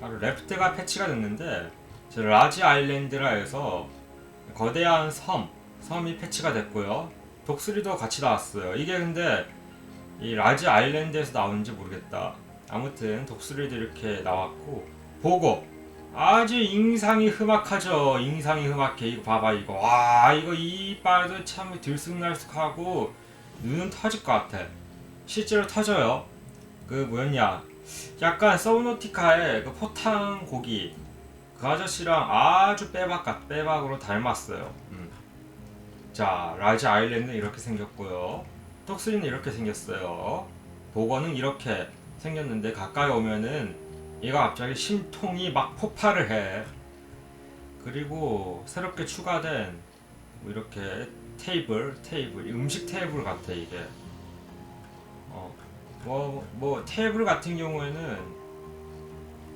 바로 레프트가 패치가 됐는데 저 라지 아일랜드라 해서 거대한 섬 섬이 패치가 됐고요. 독수리도 같이 나왔어요. 이게 근데 이 라지 아일랜드에서 나오는지 모르겠다. 아무튼 독수리도 이렇게 나왔고 보고 아주 인상이 흠악하죠. 인상이 흠악해. 이거 봐봐 이거. 와 이거 이빨도 참 들쑥날쑥하고 눈은 터질 것 같아. 실제로 터져요. 그 뭐였냐? 약간 서브노티카의 그 포탄 고기 그 아저씨랑 아주 빼박 같 빼박으로 닮았어요. 음. 자 라지 아일랜드 이렇게 생겼고요. 독수리는 이렇게 생겼어요. 보거는 이렇게 생겼는데 가까이 오면은 얘가 갑자기 심통이 막 폭발을 해. 그리고 새롭게 추가된 뭐 이렇게 테이블, 테이블, 음식 테이블 같아 이게. 어, 뭐, 뭐 테이블 같은 경우에는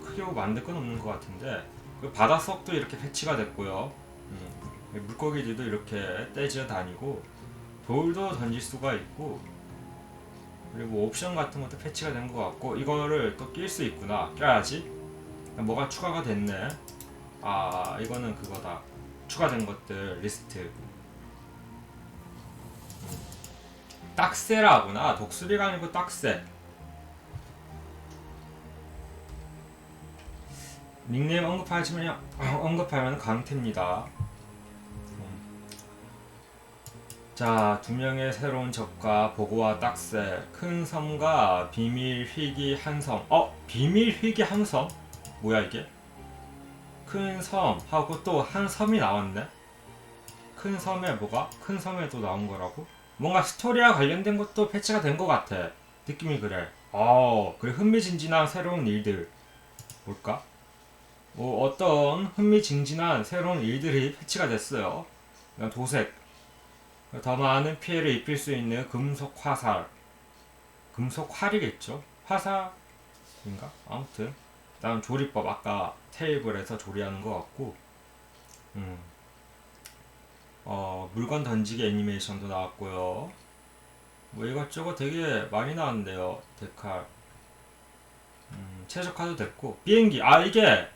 크게 뭐 만들 건 없는 것 같은데 그 바닷속도 이렇게 패치가 됐고요. 음, 물고기들도 이렇게 떼지어 다니고 돌도 던질 수가 있고 그리고 옵션 같은 것도 패치가 된 것 같고 이거를 또 낄 수 있구나. 껴야지. 뭐가 추가가 됐네. 아 이거는 그거다. 추가된 것들 리스트 딱새라구나 독수리가 아니고 딱새 닉네임 언급하시면 언급하면 강태입니다 자, 두 명의 새로운 적과 보고와 딱새, 큰 섬과 비밀 희귀 한 섬. 어, 비밀 희귀 한 섬? 뭐야 이게? 큰 섬하고 또 한 섬이 나왔네. 큰 섬에 뭐가? 큰 섬에 또 나온 거라고? 뭔가 스토리와 관련된 것도 패치가 된 것 같아. 느낌이 그래. 어, 그래 흥미진진한 새로운 일들. 뭘까? 뭐 어떤 흥미진진한 새로운 일들이 패치가 됐어요. 도색, 더 많은 피해를 입힐 수 있는 금속 화살 금속 활이겠죠 화살인가 아무튼 다음 조리법 아까 테이블에서 조리하는 것 같고 음. 어, 물건 던지기 애니메이션도 나왔고요 뭐 이것저것 되게 많이 나왔는데요 데칼 음, 최적화도 됐고 비행기 아 이게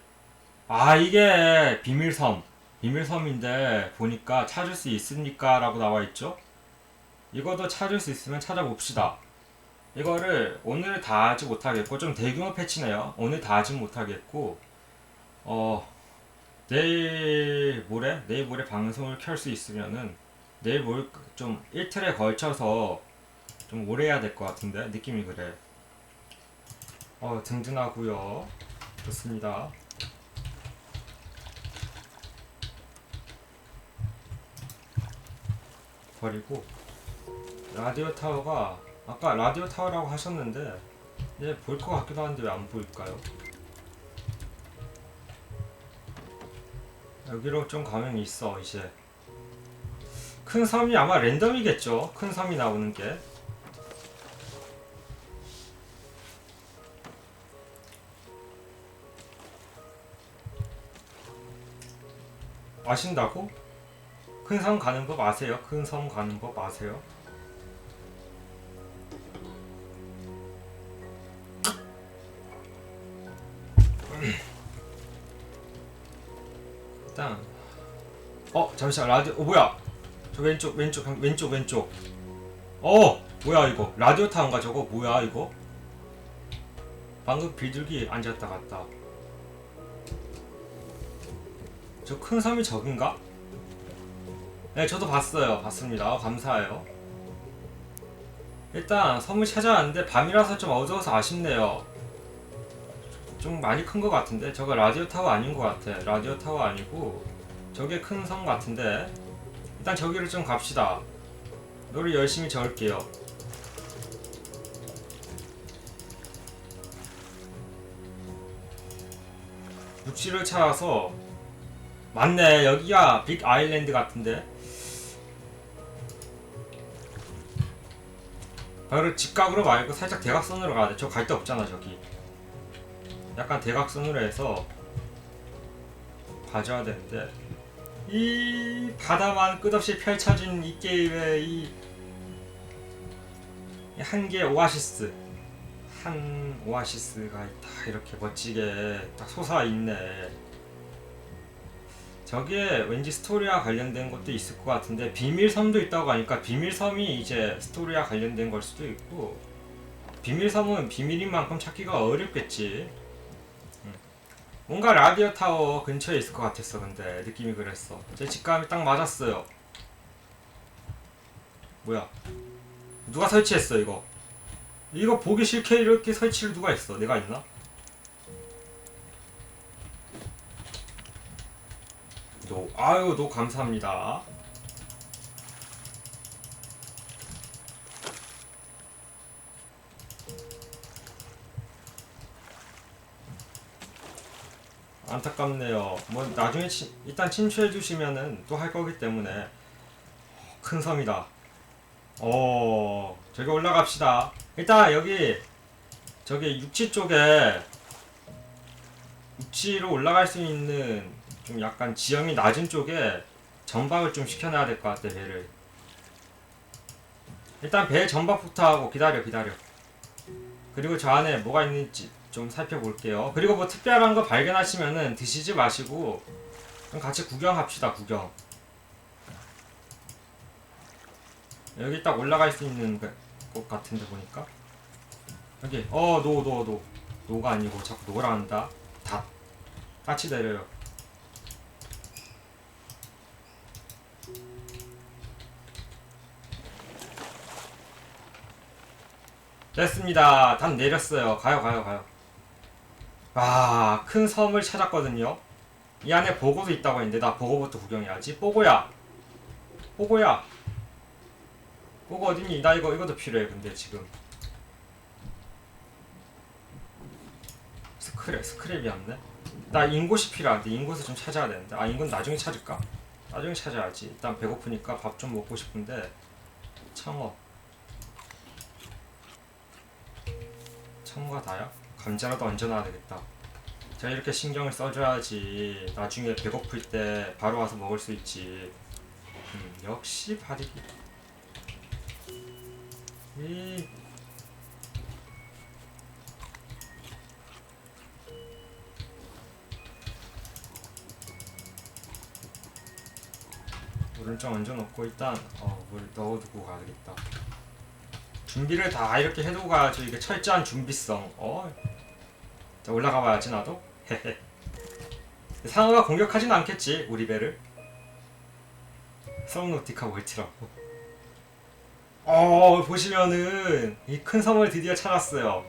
아 이게 비밀섬 비밀섬인데 보니까 찾을 수 있습니까? 라고 나와 있죠. 이것도 찾을 수 있으면 찾아봅시다. 이거를 오늘 다 하지 못하겠고 좀 대규모 패치네요. 오늘 다 하지 못하겠고 어 내일 모레 내일 모레 방송을 켤 수 있으면은 내일 모레 좀 이틀에 걸쳐서 좀 오래 해야 될 것 같은데 느낌이 그래. 어 든든하고요. 좋습니다. 버리고 라디오 타워가 아까 라디오 타워라고 하셨는데 얘볼것 같기도 한데 왜 안 보일까요? 여기로 좀 가면 있어 이제 큰 섬이 아마 랜덤이겠죠 큰 섬이 나오는 게 아신다고? 큰 섬 가는 법 아세요? 큰 섬 가는 법 아세요? 일단 어 잠시만 라디오 어 뭐야 저 왼쪽 왼쪽 왼쪽 왼쪽 어 뭐야 이거 라디오 타운가 저거 뭐야 이거 방금 비둘기 앉았다 갔다 저 큰 섬이 저긴가? 네, 저도 봤어요. 봤습니다. 어, 감사해요. 일단 섬을 찾아왔는데 밤이라서 좀 어두워서 아쉽네요. 좀 많이 큰 것 같은데 저거 라디오 타워 아닌 것 같아. 라디오 타워 아니고 저게 큰 섬 같은데 일단 저기를 좀 갑시다. 노래 열심히 저을게요. 육지를 찾아서 맞네 여기가 빅 아일랜드 같은데 바로 직각으로 말고 살짝 대각선으로 가야 돼. 저 갈 데 없잖아, 저기. 약간 대각선으로 해서 가져야 되는데 이 바다만 끝없이 펼쳐진 이 게임의 이 한개 오아시스 산 오아시스가 딱 이렇게 멋지게 딱 솟아 있네. 저기에 왠지 스토리와 관련된 것도 있을 것 같은데 비밀섬도 있다고 하니까 비밀섬이 이제 스토리와 관련된 걸 수도 있고 비밀섬은 비밀인 만큼 찾기가 어렵겠지. 음. 뭔가 라디오 타워 근처에 있을 것 같았어 근데 느낌이 그랬어. 제 직감이 딱 맞았어요. 뭐야? 누가 설치했어 이거? 이거 보기 싫게 이렇게 설치를 누가 했어? 내가 했나? 노 아유 노 감사합니다. 안타깝네요. 뭐 나중에 치, 일단 친추해 주시면은 또 할 거기 때문에 큰 섬이다. 어 저기 올라갑시다. 일단 여기 저기 육지 쪽에 육지로 올라갈 수 있는 좀 약간 지형이 낮은 쪽에 전박을 좀 시켜놔야 될 것 같아 배를. 일단 배 전박부터 하고 기다려 기다려. 그리고 저 안에 뭐가 있는지 좀 살펴볼게요. 그리고 뭐 특별한 거 발견하시면은 드시지 마시고 좀 같이 구경합시다 구경. 여기 딱 올라갈 수 있는 그- 곳 같은데 보니까. 여기 어노 노 노. 노가 아니고 자꾸 노라 한다. 닷. 같이 내려요. 됐습니다. 단 내렸어요. 가요 가요 가요 아 큰 섬을 찾았거든요. 이 안에 보고도 있다고 했는데 나 보고부터 구경해야지. 뽀고야. 뽀고야. 뽀고 어딨니? 나 이거 이것도 필요해 근데 지금. 스크랩 스크랩이었네. 나 인곳이 필요한데 인곳을 좀 찾아야 되는데. 아 인곳 나중에 찾을까? 나중에 찾아야지. 일단 배고프니까 밥 좀 먹고 싶은데. 청어. 청어가 다야? 감자라도 얹어놔야 되겠다. 제가 이렇게 신경을 써줘야지 나중에 배고플 때 바로 와서 먹을 수 있지. 음, 역시 바디기 이. 물을 좀 얹어놓고 일단 어, 물 넣어두고 가야겠다. 준비를 다 이렇게 해두고 가야지 이게 철저한 준비성. 어, 자 올라가 봐야지 나도. 상어가 공격하진 않겠지 우리 배를. 서브노티카 월트라고. 어 보시면은 이 큰 섬을 드디어 찾았어요.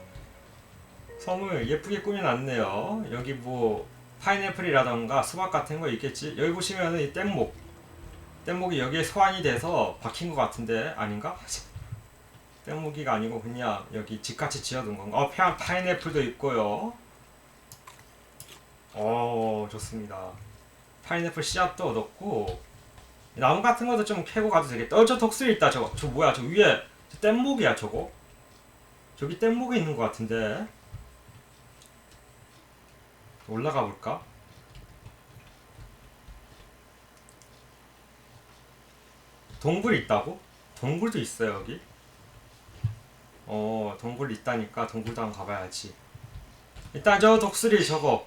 섬을 예쁘게 꾸며놨네요. 여기 뭐 파인애플이라던가 수박 같은 거 있겠지. 여기 보시면은 이 뗏목. 뗏목이 여기에 소환이 돼서 박힌 것 같은데 아닌가? 뗏목이가 아니고 그냥 여기 집같이 지어둔 건가? 어, 파, 파인애플도 있고요. 어, 좋습니다. 파인애플 씨앗도 얻었고 나무 같은 것도 좀 캐고 가도 되겠다. 어, 저 독수리 있다. 저거. 저 뭐야? 저 위에 저 뗏목이야, 저거. 저기 뗏목이 있는 것 같은데. 올라가 볼까? 동굴 있다고? 동굴도 있어요 여기? 어 동굴 있다니까 동굴도 한번 가봐야지 일단 저 독수리 저거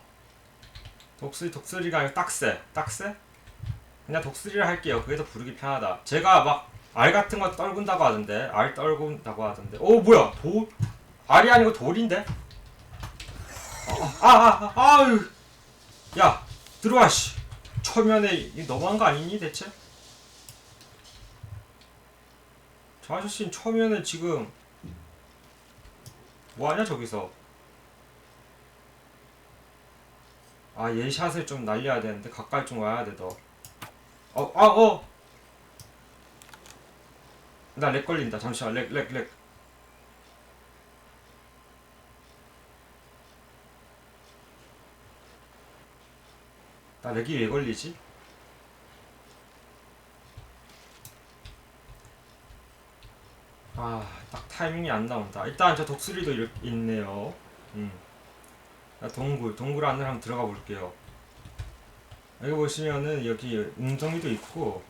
독수리 독수리가 아니라 딱새 딱새? 그냥 독수리를 할게요 그게 더 부르기 편하다 제가 막 알 같은 거 떨군다고 하던데 알 떨군다고 하던데 오 뭐야 돌? 알이 아니고 돌인데? 아아아 아, 아, 아유 야 들어와 씨 초면에 이 너무한 거 아니니 대체? 저 아저씨는 처음에는 지금 뭐하냐 저기서 아 예샷을 좀 날려야 되는데 가까이 좀 와야 돼 너. 어, 아, 어. 나 렉 걸린다. 잠시만, 렉, 렉, 렉. 나 렉이 왜 걸리지? 아, 딱 타이밍이 안 나온다. 일단 저 독수리도 있네요. 음. 나 동굴, 동굴 안으로 한번 들어가 볼게요. 여기 보시면은 여기 웅덩이도 있고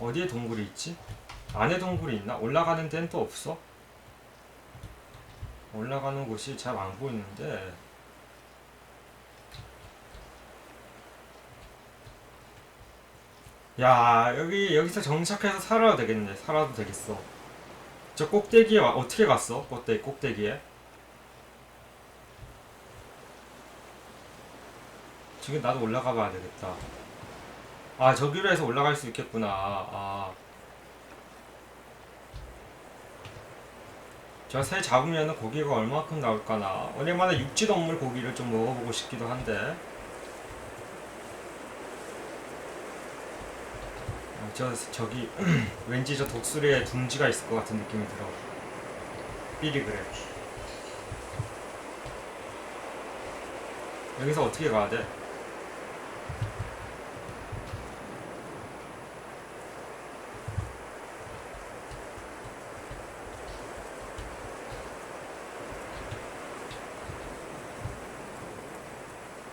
어디에 동굴이 있지? 안에 동굴이 있나? 올라가는 데는 또 없어? 올라가는 곳이 잘 안 보이는데 야 여기 여기서 정착해서 살아도 되겠네 살아도 되겠어 저 꼭대기에 와- 어떻게 갔어? 꼭대기 꼭대기에? 지금 나도 올라가 봐야 되겠다. 아 저기로 해서 올라갈 수 있겠구나. 아. 저새 잡으면 고기가 얼마큼 나올까나. 오랜만에 육지 동물 고기를 좀 먹어보고 싶기도 한데 저 저기 왠지 저 독수리에 둥지가 있을 것 같은 느낌이 들어 삐리 그래 여기서 어떻게 가야 돼?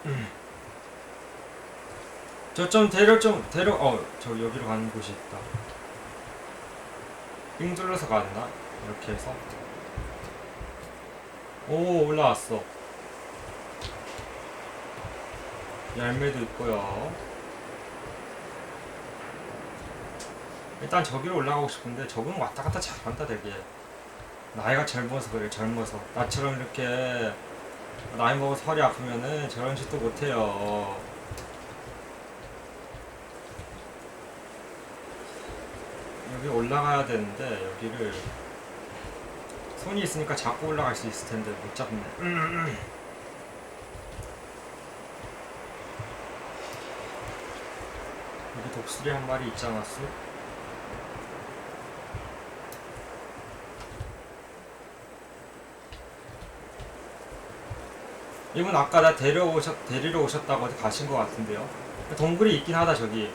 저 좀 데려 좀 데려 어저 여기로 가는 곳이 있다. 빙 둘러서 갔나? 이렇게 해서 오 올라왔어. 열매도 있고요. 일단 저기로 올라가고 싶은데 저건 왔다 갔다 잘한다 되게. 나이가 젊어서 그래 젊어서 나처럼 이렇게 나이 먹어서 허리 아프면은 저런 짓도 못해요. 여기 올라가야 되는데 여기를 손이 있으니까 잡고 올라갈 수 있을 텐데 못 잡네. 여기 독수리 한 마리 있지 않았어? 이분 아까 나 데려오셨, 데리러 오셨다고 가신 것 같은데요? 동굴이 있긴 하다 저기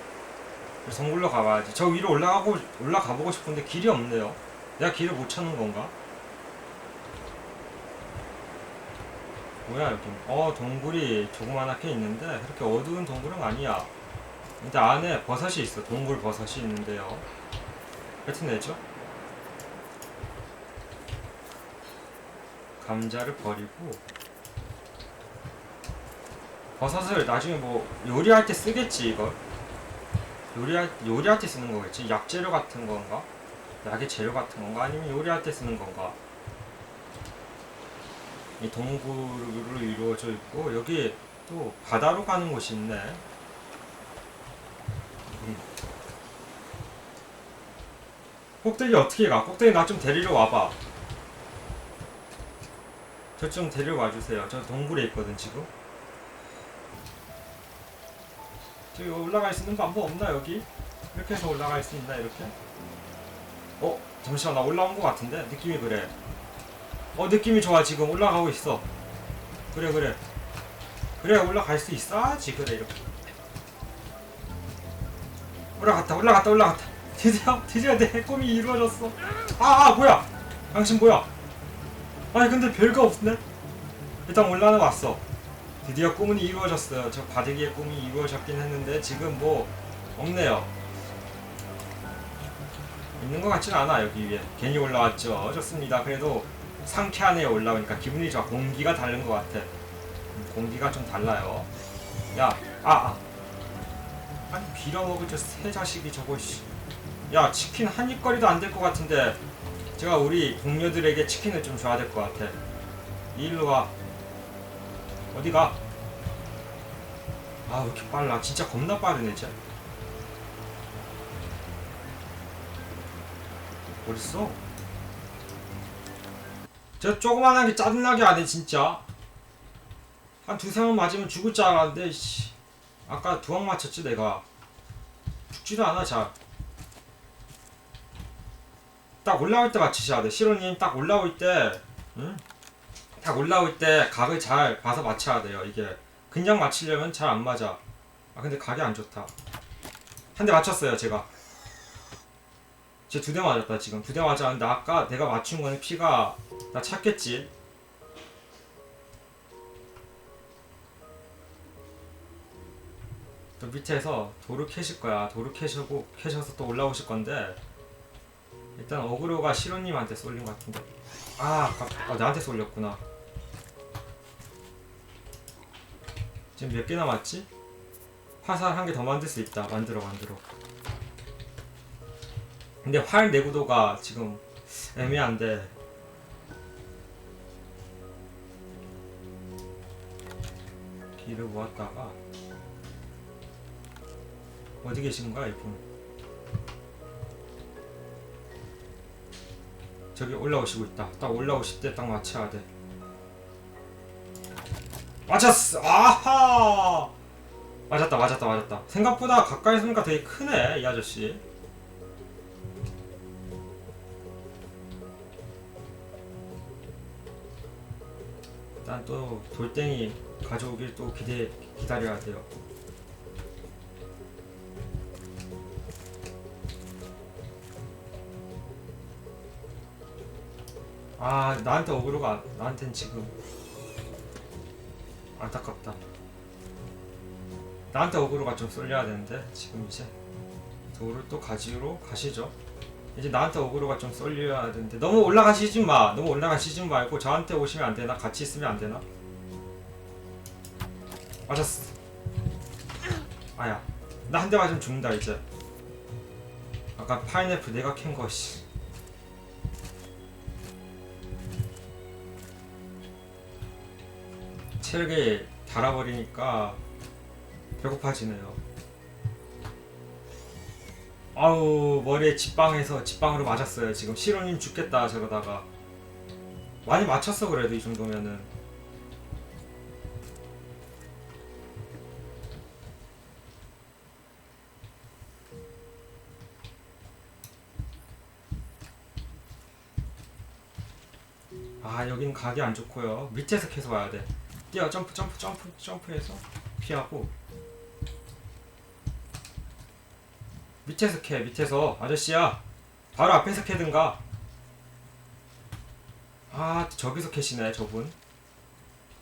동굴로 가봐야지. 저 위로 올라가고 올라가 보고 싶은데 길이 없네요. 내가 길을 못 찾는 건가? 뭐야 여기? 어 동굴이 조그만하게 있는데 그렇게 어두운 동굴은 아니야. 근데 안에 버섯이 있어. 동굴 버섯이 있는데요. 뱉어내죠? 감자를 버리고 버섯을 나중에 뭐 요리할 때 쓰겠지 이걸. 요리할 요리할 때 쓰는 거겠지? 약재료 같은 건가? 약의 재료 같은 건가? 아니면 요리할 때 쓰는 건가? 이 동굴로 이루어져 있고 여기 또 바다로 가는 곳이 있네. 음. 꼭대기 어떻게 가? 꼭대기 나 좀 데리러 와봐. 저 좀 데리러 와주세요. 저 동굴에 있거든 지금 저기 올라갈 수 있는 방법 없나 여기? 이렇게 해서 올라갈 수 있나 이렇게? 어? 잠시만 나 올라온 것 같은데? 느낌이 그래. 어 느낌이 좋아 지금. 올라가고 있어. 그래 그래. 그래 올라갈 수 있어야지 그래 이렇게. 올라갔다 올라갔다 올라갔다. 드디어 드디어 내 꿈이 이루어졌어. 아, 아 뭐야? 당신 뭐야? 아니 근데 별거 없네. 일단 올라는 왔어 드디어 꿈은 이루어졌어요. 저 바득이의 꿈이 이루어졌긴 했는데 지금 뭐 없네요. 있는 것 같진 않아 여기 위에. 괜히 올라왔죠. 좋습니다. 그래도 상쾌하네요 올라오니까 기분이 좋아. 공기가 다른 것 같아. 음, 공기가 좀 달라요. 야, 아, 아. 아니 빌어먹을 저 새 자식이 저거 씨. 야 치킨 한 입거리도 안 될 것 같은데 제가 우리 동료들에게 치킨을 좀 줘야 될 것 같아. 일로 와. 어디가? 아, 왜 이렇게 빨라? 진짜 겁나 빠르네, 쟤. 어딨어? 저 조그만한 게 짜증나게 하네, 진짜. 한 두세 번 맞으면 죽을 줄 알았는데, 씨. 아까 두방 맞췄지, 내가. 죽지도 않아, 잘. 딱 올라올 때 맞추셔야 돼. 시로님, 딱 올라올 때, 응? 딱 올라올 때 각을 잘 봐서 맞춰야 돼요. 이게 그냥 맞추려면 잘 안 맞아. 아 근데 각이 안 좋다. 한 대 맞췄어요 제가. 제 두 대 맞았다 지금 두 대 맞았는데 아까 내가 맞춘 거는 피가 나 찾겠지. 또 밑에서 도루 캐실 거야. 도루 캐시고 캐셔서 또 올라오실 건데 일단 어그로가 시로님한테 쏠린 것 같은데. 아, 아까 아, 나한테 쏠렸구나. 지금 몇 개 남았지? 화살 한 개 더 만들 수 있다. 만들어 만들어. 근데 활 내구도가 지금 애매한데 길을 모았다가 어디 계신가 이분 저기 올라오시고 있다 딱 올라오실 때 딱 맞춰야 돼 맞았어. 아하. 맞았다 맞았다 맞았다. 생각보다 가까이 있으니까 되게 크네 이 아저씨. 일단 또 돌덩이 가져오길 또 기대 기다려야 돼요. 아 나한테 어그로가 나한텐 지금 안타깝다. 나한테 어그로가 좀 쏠려야 되는데 지금 이제 도를 또 가지로 가시죠. 이제 나한테 어그로가 좀 쏠려야 되는데 너무 올라가시지 마. 너무 올라가시지 말고 저한테 오시면 안 되나? 같이 있으면 안 되나? 맞았어. 아야, 나 한 대 맞으면 죽는다 이제. 아까 파인애플 내가 캔거 씨. 체력이 달아버리니까 배고파지네요. 아우 머리에 직방에서 직방으로 맞았어요. 지금 시로님 죽겠다 저러다가 많이 맞췄어 그래도 이 정도면은. 아 여긴 각이 안 좋고요 밑에서 계속 와야 돼 뛰어 점프 점프 점프 점프해서 피하고. 밑에서 캐 밑에서. 아저씨야 바로 앞에서 캐든가. 아 저기서 캐시네 저분.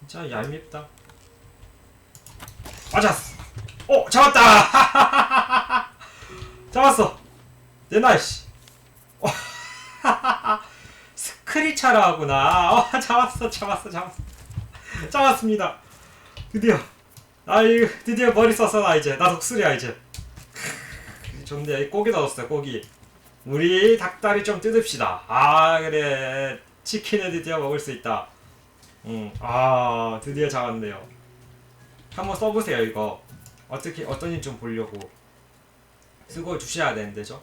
진짜 얄밉다. 맞았어. 어 잡았다! 잡았어. 내나 씨. 어, 스크리차라 하구나. 어 잡았어 잡았어 잡았어 잡았습니다. 드디어. 아이 드디어 머리 썼어 나 이제. 나 독수리야 이제. 좋네. 고기 넣었어요 고기. 우리 닭다리 좀 뜯읍시다. 아 그래. 치킨을 드디어 먹을 수 있다. 응아 드디어 잡았네요. 한번 써보세요 이거. 어떻게 어떤지 좀 보려고. 쓰고 주셔야 되는데죠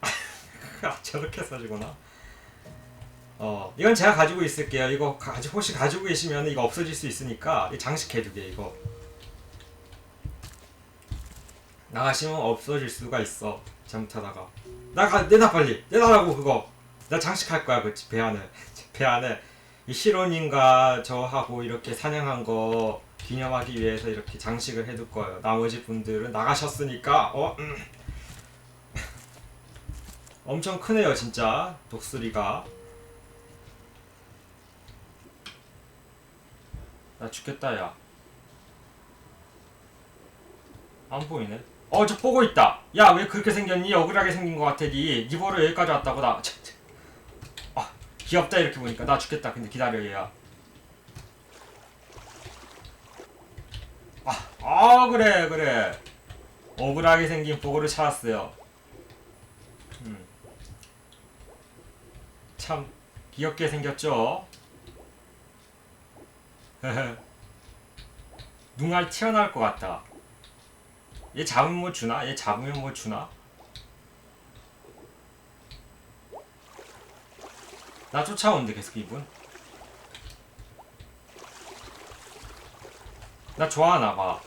아 저렇게 써지구나 어 이건 제가 가지고 있을게요. 이거 가지 혹시 가지고 계시면 이거 없어질 수 있으니까 이 장식해두게 이거. 나가시면 없어질 수가 있어. 잘못하다가. 나가 내놔 빨리. 내놔라고 그거. 나 장식할 거야 그 배 안에. 배 안에. 이 시로님과 저하고 이렇게 사냥한 거 기념하기 위해서 이렇게 장식을 해둘 거예요. 나머지 분들은 나가셨으니까 어? 음. 엄청 크네요 진짜. 독수리가 나 죽겠다 야 안 보이네. 어, 저 보고 있다. 야, 왜 그렇게 생겼니? 억울하게 생긴 것 같아, 니. 니 보러 여기까지 왔다고, 나. 아, 귀엽다, 이렇게 보니까. 나 죽겠다. 근데 기다려, 얘야. 아, 아, 그래, 그래. 억울하게 생긴 보고를 찾았어요. 음. 참, 귀엽게 생겼죠? 눈알 튀어나올 것 같다. 얘 잡으면 뭐 주나? 얘 잡으면 뭐 주나? 나 쫓아오는데 계속 이분? 나 좋아하나 봐.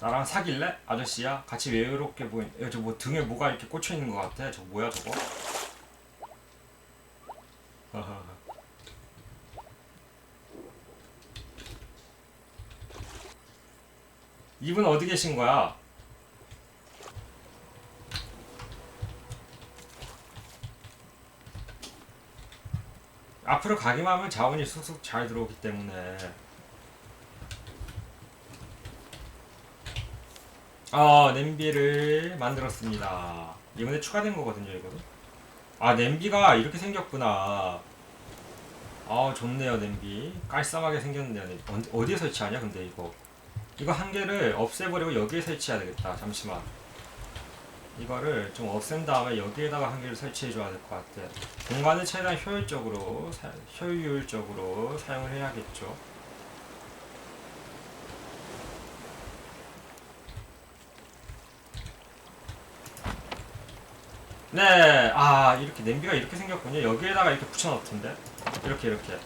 나랑 사귈래? 아저씨야? 같이 외롭게 보인. 야, 저뭐 등에 뭐가 이렇게 꽂혀 있는 것 같아. 저 뭐야 저거? 허허허. 이분 어디 계신 거야? 앞으로 가기만 하면 자원이 쑥쑥 잘 들어오기 때문에 아 냄비를 만들었습니다. 이번에 추가된 거거든요, 이거도. 아 냄비가 이렇게 생겼구나. 아 좋네요 냄비. 깔쌈하게. 냄비. 언제- 어디에 설치하냐 근데 이거. 이거 한 개를 없애버리고 여기에 설치해야 되겠다. 잠시만. 이거를 좀 없앤 다음에 여기에다가 한 개를 설치해 줘야 될 것 같아. 공간을 최대한 효율적으로 사- 효율적으로 사용을 해야겠죠. 네, 아 이렇게 냄비가 이렇게 생겼군요. 여기에다가 이렇게 붙여놓던데 이렇게 이렇게.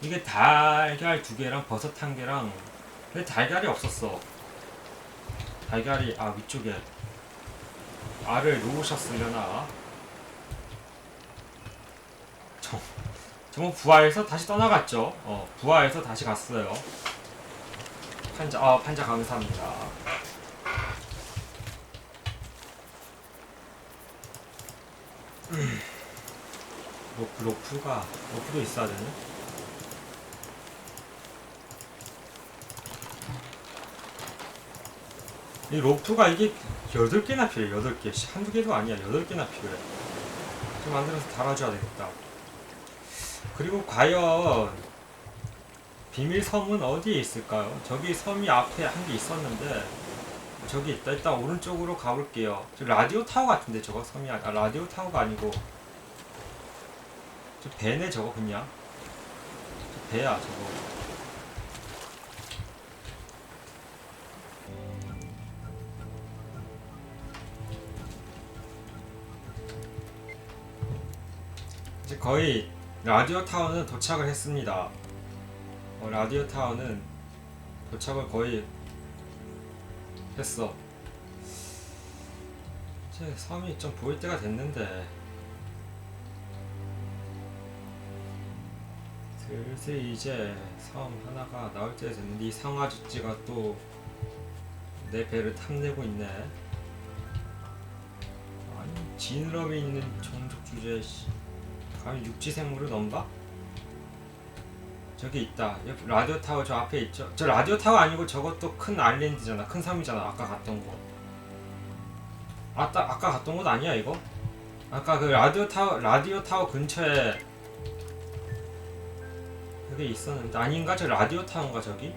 이게 달걀 두 개랑 버섯 한 개랑 근데 달걀이 없었어. 달걀이 아 위쪽에 알을 놓으셨으려나. 저 정말 부하에서 다시 떠나갔죠. 어 부하에서 다시 갔어요. 판자 아 판자 감사합니다. 로프 로프가 로프도 있어야 되네. 이 로프가 이게 8개나 필요해 8개. 한두 개도 아니야. 8개나 필요해. 좀 만들어서 달아줘야 되겠다. 그리고 과연 비밀 섬은 어디에 있을까요? 저기 섬이 앞에 한 개 있었는데 저기 있다. 일단 오른쪽으로 가볼게요. 저 라디오 타워 같은데 저거? 섬이 아, 아 라디오 타워가 아니고. 저 배네 저거 그냥? 저 배야 저거 거의 라디오 타워는 도착을 했습니다. 어, 라디오 타워는 도착을 거의 했어. 이제 섬이 좀 보일 때가 됐는데 슬슬 이제 섬 하나가 나올 때가 됐는데 이 상아주찌가 또 내 배를 탐내고 있네. 아니 지느러미 있는 종족 주제에 씨. 감히 육지 생물을 넘봐? 저기 있다. 라디오 타워 저 앞에 있죠. 저 라디오 타워 아니고 저것도 큰 아일랜드잖아. 큰 섬이잖아. 아까 갔던 곳. 아까 아까 갔던 곳 아니야 이거? 아까 그 라디오 타워 라디오 타워 근처에 그게 있었는데 아닌가? 저 라디오 타워인가 저기?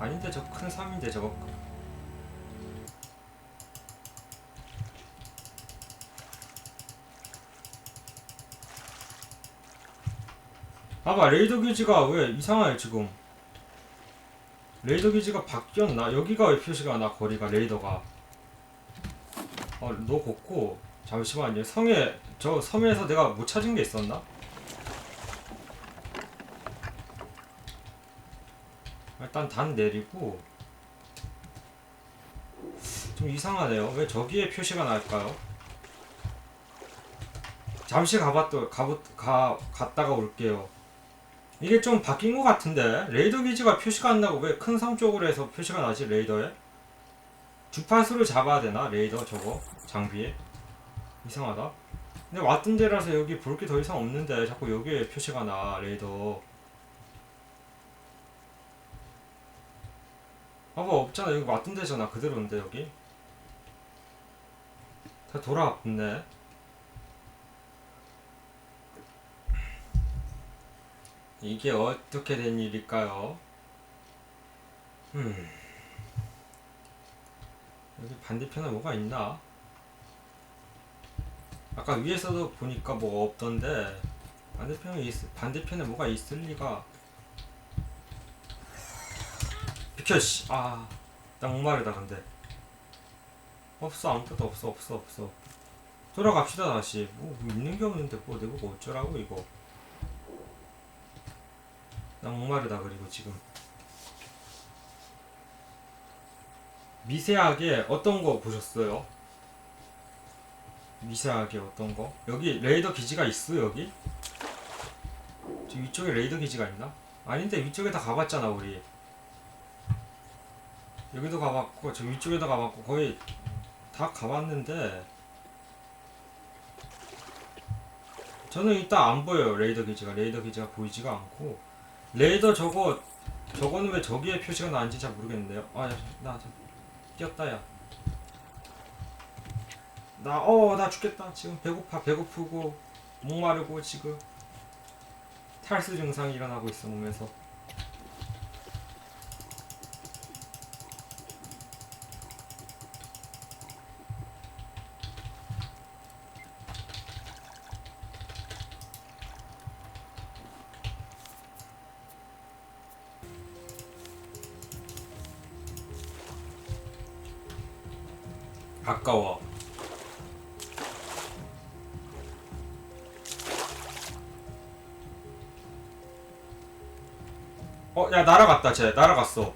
아닌데 저 큰 섬인데 저거. 봐봐 레이더 기지가 왜 이상해 지금 레이더 기지가 바뀌었나? 여기가 왜 표시가 나 거리가 레이더가 어너 걷고 잠시만요 성에 저 섬에서 내가 못 찾은 게 있었나? 일단 단 내리고 좀 이상하네요 왜 저기에 표시가 날까요? 잠시 가봤더 가보 가 갔다가 올게요. 이게 좀 바뀐 것 같은데 레이더 기지가 표시가 안 나고 왜 큰 섬 쪽으로 해서 표시가 나지 레이더에? 주파수를 잡아야 되나 레이더 저거 장비에? 이상하다. 근데 왔던 데라서 여기 볼 게 더 이상 없는데 자꾸 여기에 표시가 나 레이더. 아뭐 없잖아 여기 왔던 데잖아 그대로인데 여기. 다 돌아왔네. 이게 어떻게 된 일일까요? 음. 여기 반대편에 뭐가 있나? 아까 위에서도 보니까 뭐가 없던데 반대편에 있, 반대편에 뭐가 있을 리가 비켜 씨. 아, 나 목마르다 근데. 없어 아무것도 없어 없어 없어. 돌아갑시다 다시. 뭐 있는 게 없는데 뭐 내가 어쩌라고 이거. 나 목마르다 그리고 지금 미세하게 어떤 거 보셨어요? 미세하게 어떤 거? 여기 레이더 기지가 있어 여기? 저 위쪽에 레이더 기지가 있나? 아닌데 위쪽에 다 가봤잖아 우리 여기도 가봤고 저 위쪽에도 가봤고 거의 다 가봤는데 저는 일단 안 보여요 레이더 기지가 레이더 기지가 보이지가 않고 레이더 저거 저거는 왜 저기에 표시가 나는지 잘 모르겠는데요. 아, 야, 나, 저, 뛰었다, 야. 나, 어, 나 죽겠다. 지금 배고파, 배고프고, 목마르고, 지금. 탈수 증상이 일어나고 있어, 몸에서. 쟤. 날아갔어.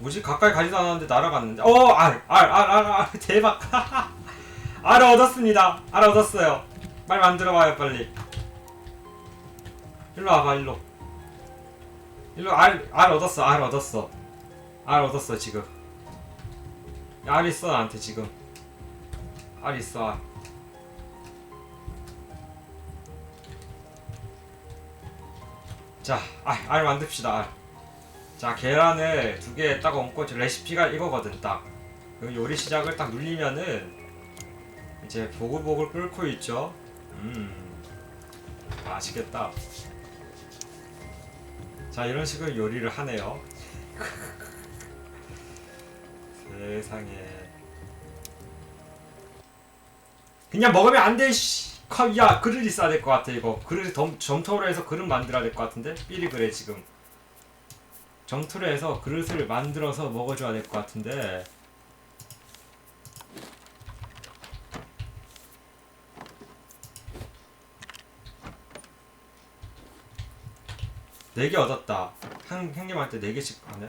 뭐지? 가까이 가지도 않았는데 날아갔는데. 어, 알, 알, 알, 알, 알, 대박. 알 얻었습니다. 알 얻었어요. 빨리 만들어봐요, 빨리. 일로 와봐, 일로. 일로, 알, 알 얻었어, 알 얻었어. 알 얻었어, 지금. 야, 알 있어, 나한테 지금. 알 있어, 알. 자, 알, 알 만듭시다, 알. 자, 계란을 두 개 딱 얹고 저 레시피가 이거거든, 딱. 그 요리 시작을 딱 눌리면은 이제 보글보글 끓고 있죠. 음, 맛있겠다. 자, 이런 식으로 요리를 하네요. 세상에. 그냥 먹으면 안 돼, 씨. 컵, 야, 그릇 있어야 될 것 같아, 이거. 그릇 점, 점토로 해서 그릇 만들어야 될 것 같은데? 삐리 그래, 지금. 점토로 해서 그릇을 만들어서 먹어줘야 될 것 같은데. 네 개 얻었다. 한, 형님한테 네 개씩 하네?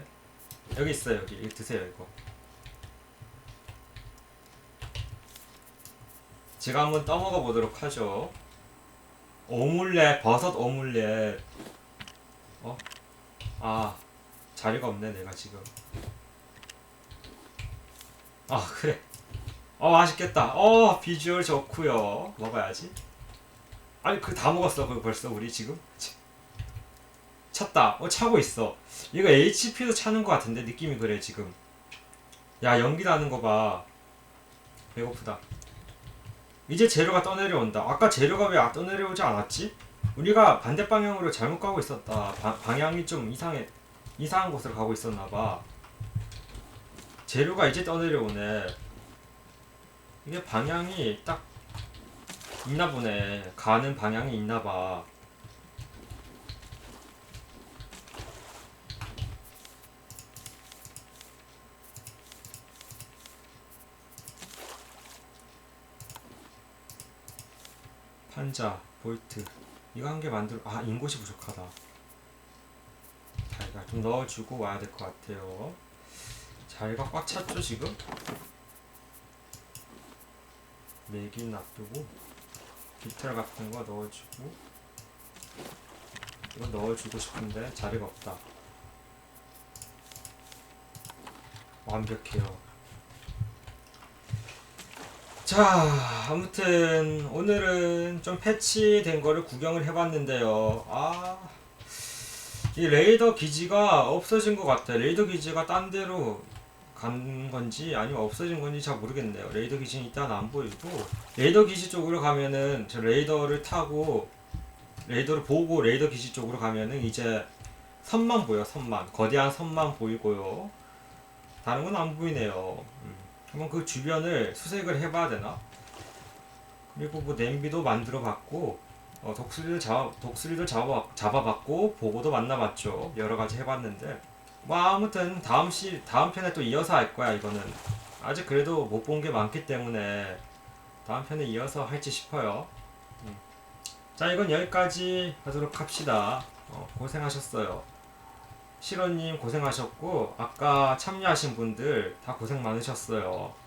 여기 있어요, 여기. 이거 드세요, 이거. 제가 한번 떠먹어 보도록 하죠. 오믈렛, 버섯 오믈렛. 어? 아, 자리가 없네, 내가 지금. 아, 그래. 어, 맛있겠다. 어, 비주얼 좋구요. 먹어야지. 아니, 그 다 먹었어, 그거 벌써 우리 지금? 치. 찼다. 어, 차고 있어. 이거 HP도 차는 것 같은데, 느낌이 그래, 지금. 야, 연기 나는 거 봐. 배고프다. 이제 재료가 떠내려온다. 아까 재료가 왜 떠내려오지 않았지? 우리가 반대 방향으로 잘못 가고 있었다. 바- 방향이 좀 이상해 이상한 곳으로 가고 있었나 봐. 재료가 이제 떠내려오네. 이게 방향이 딱 있나 보네. 가는 방향이 있나 봐. 판자, 볼트 이거 한 개 만들 아 인곳이 부족하다 자기가 좀 넣어주고 와야 될 것 같아요 자리가 꽉 찼죠 지금? 맥인 놔두고 깃털 같은 거 넣어주고 이거 넣어주고 싶은데 자리가 없다 완벽해요 자, 아무튼 오늘은 좀 패치된 거를 구경을 해봤는데요. 아, 이 레이더 기지가 없어진 것 같아. 레이더 기지가 딴 데로 간 건지 아니면 없어진 건지 잘 모르겠네요. 레이더 기지는 일단 안 보이고 레이더 기지 쪽으로 가면은 저 레이더를 타고 레이더를 보고 레이더 기지 쪽으로 가면은 이제 선만 보여. 선만 거대한 선만 보이고요. 다른 건 안 보이네요. 음. 한번 그 주변을 수색을 해봐야 되나? 그리고 뭐 냄비도 만들어 봤고 어, 독수리도 잡아 독수리도 잡아 잡아봤고 보고도 만나봤죠. 여러 가지 해봤는데 뭐 아무튼 다음 시 다음 편에 또 이어서 할 거야 이거는 아직 그래도 못 본 게 많기 때문에 다음 편에 이어서 할지 싶어요. 음. 자 이건 여기까지 하도록 합시다. 어, 고생하셨어요. 시로님 고생하셨고 아까 참여하신 분들 다 고생 많으셨어요. 음.